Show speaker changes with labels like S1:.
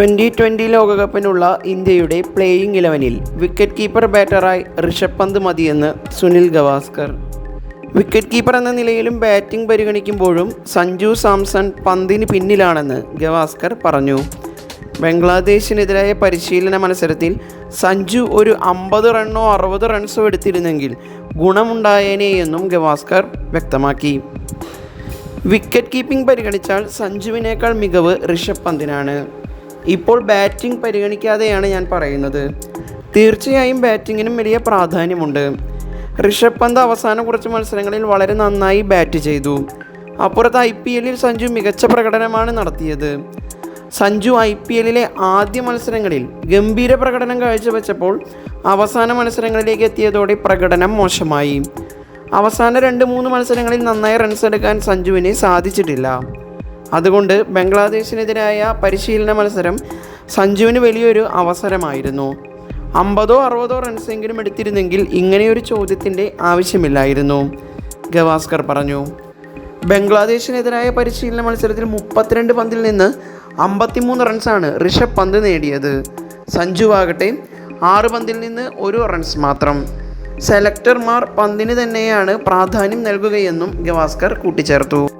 S1: Twenty twenty ലോകകപ്പിനുള്ള ഇന്ത്യയുടെ playing ഇലവനിൽ wicket keeper ബാറ്ററായി Rishabh Pant മതിയെന്ന് സുനിൽ ഗവാസ്കർ. വിക്കറ്റ് കീപ്പർ എന്ന നിലയിലും ബാറ്റിംഗ് പരിഗണിക്കുമ്പോഴും സഞ്ജു സാംസൺ പന്തിന് പിന്നിലാണെന്ന് ഗവാസ്കർ പറഞ്ഞു. ബംഗ്ലാദേശിനെതിരായ പരിശീലന മത്സരത്തിൽ സഞ്ജു ഒരു അമ്പത് റണ്ണോ അറുപത് റൺസോ എടുത്തിരുന്നെങ്കിൽ ഗുണമുണ്ടായേനെ എന്നും ഗവാസ്കർ വ്യക്തമാക്കി. വിക്കറ്റ് കീപ്പിംഗ് പരിഗണിച്ചാൽ സഞ്ജുവിനേക്കാൾ മികവ് ഋഷഭ് പന്തിനാണ്. ഇപ്പോൾ ബാറ്റിംഗ് പരിഗണിക്കാതെയാണ് ഞാൻ പറയുന്നത്. തീർച്ചയായും ബാറ്റിങ്ങിനും വലിയ പ്രാധാന്യമുണ്ട്. ഋഷഭ് പന്ത് അവസാന കുറച്ച് മത്സരങ്ങളിൽ വളരെ നന്നായി ബാറ്റ് ചെയ്തു. അപ്പുറത്ത് ഐ പി എല്ലിൽ സഞ്ജു മികച്ച പ്രകടനമാണ് നടത്തിയത്. സഞ്ജു ഐ പി എല്ലിലെ ആദ്യ മത്സരങ്ങളിൽ ഗംഭീര പ്രകടനം കാഴ്ചവെച്ചപ്പോൾ അവസാന മത്സരങ്ങളിലേക്ക് എത്തിയതോടെ പ്രകടനം മോശമായി. അവസാന രണ്ട് മൂന്ന് മത്സരങ്ങളിൽ നന്നായി റൺസ് എടുക്കാൻ സഞ്ജുവിന് സാധിച്ചിട്ടില്ല. അതുകൊണ്ട് ബംഗ്ലാദേശിനെതിരായ പരിശീലന മത്സരം സഞ്ജുവിന് വലിയൊരു അവസരമായിരുന്നു. അമ്പതോ അറുപതോ റൺസെങ്കിലും എടുത്തിരുന്നെങ്കിൽ ഇങ്ങനെയൊരു ചോദ്യത്തിന്റെ ആവശ്യമില്ലായിരുന്നു. ഗവാസ്കർ പറഞ്ഞു ബംഗ്ലാദേശിനെതിരായ പരിശീലന മത്സരത്തിൽ മുപ്പത്തിരണ്ട് പന്തിൽ നിന്ന് അമ്പത്തിമൂന്ന് റൺസാണ് ഋഷഭ് പന്ത് നേടിയത്. സഞ്ജു ആകട്ടെ ആറ് പന്തിൽ നിന്ന് ഒരു റൺസ് മാത്രം. സെലക്ടർമാർ പന്തിന് തന്നെയാണ് പ്രാധാന്യം നൽകുകയെന്നും ഗവാസ്കർ കൂട്ടിച്ചേർത്തു.